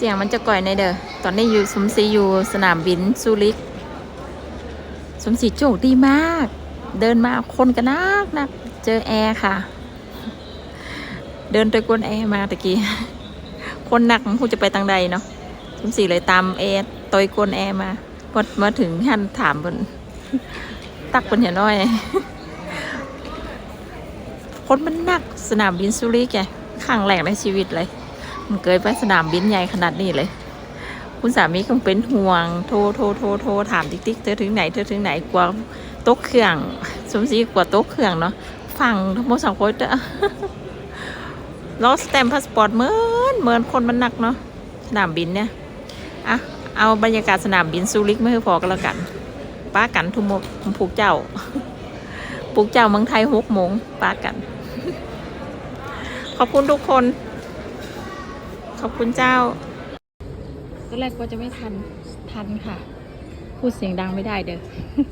เสียงมันจะก่อยในเด้อ ตอนนี้อยู่สมศรีอยู่สนามบินซูริก สมศรีโจกดีมาก เดินมาคนกันนักนักเจอแอร์ค่ะ เดินตะกวนแอร์มาตะกี้ คนหนักมันคงจะไปทางใดเนาะ สมศรีเลยตามแอร์ตอยกวนแอร์มา พอมาถึงท่านถามบนตักบนเหี่ยน้อย คนมันหนักสนามบินซูริกแกครั้งแรกในชีวิตเลย มันเกิดไปสนามบินใหญ่ขนาดนี้เลย คุณสามีคงเป็นห่วง โทรโทรโทรโทรถามติ๊กติ๊กเธอถึงไหนเธอถึงไหนกลัวตกเครื่องสมศรีกลัวตกเครื่องเนาะฟังทั้งหมดสองคนเด้อรอสแตมพาสปอร์ตเหมือนเหมือนคนมันหนักเนาะสนามบินเนี่ยอะเอาบรรยากาศสนามบินซูริกไม่ให้พอกันแล้วกันป้ากันทุโมผูกเจ้าปลูกเจ้าเมืองไทยหกโมงป้ากัน ขอบคุณทุกคน ขอบคุณเจ้าตอนแรกก็จะไม่ทัน ทันค่ะ พูดเสียงดังไม่ได้เด้อ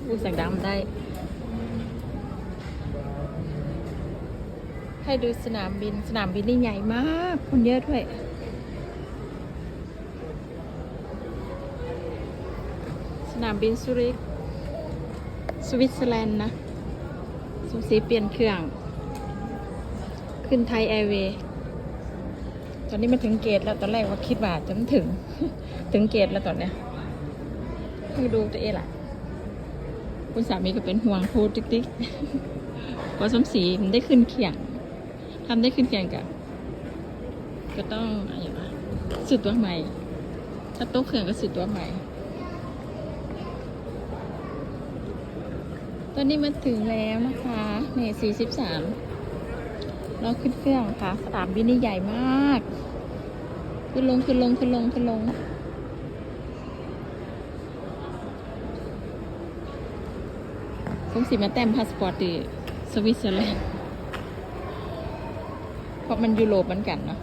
พูดเสียงดังไม่ได้ ให้ดูสนามบิน สนามบินนี่ใหญ่มาก คนเยอะด้วย สนามบินซูริกสวิตเซอร์แลนด์นะสงสีเปลี่ยนเครื่อง ขึ้นไทยแอร์เวย์ ตอนนี้มันถึงเกตแล้วตอนแรกว่าคิดว่าจะไม่ถึง ถึงเกตแล้วตอนเนี้ยให้ดูตัวเองล่ะ คุณสามีก็เป็นห่วงโทรติ๊กติ๊กว่าสมศรีมันได้ขึ้นเขียงทำได้ขึ้นเขียงกับก็ต้องอะไรวะสื่อตัวใหม่ ถ้าโต๊ะเครื่องก็สื่อตัวใหม่ ตอนนี้มันถึงแล้วนะคะเมษสี่สิบสาม เราขึ้นเครื่องค่ะ สนามบินนี่ใหญ่มาก ขึ้นลงขึ้นลงขึ้นลงขึ้นลงผมสิมาแต้มพาสปอร์ตที่สวิตเซอร์แลนด์เพราะมันยุโรปเหมือนกันเนาะ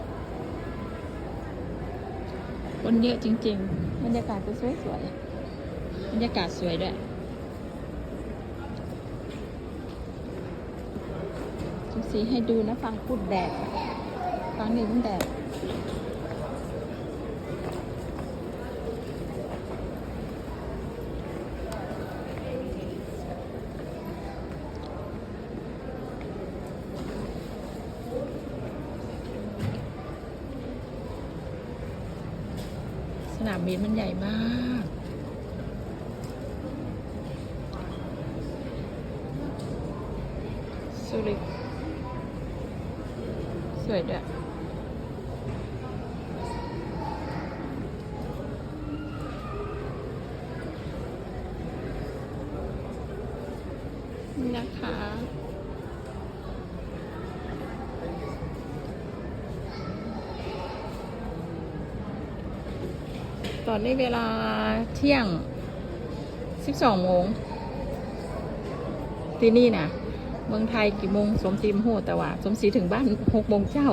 คนเยอะจริง ๆ บรรยากาศก็สวยๆ บรรยากาศสวยด้วย ดู สีให้ดูนะฟังพูดแดดฟังนี่มันแดดสนามบินมันใหญ่มากซูริ สวยด้วยนะคะตอนนี้เวลาเที่ยง 12โมงที่นี่นะ เมืองไทยกี่โมงสมศรีมโหแต่ว่า สมศรีถึงบ้านหกโมงเจ้า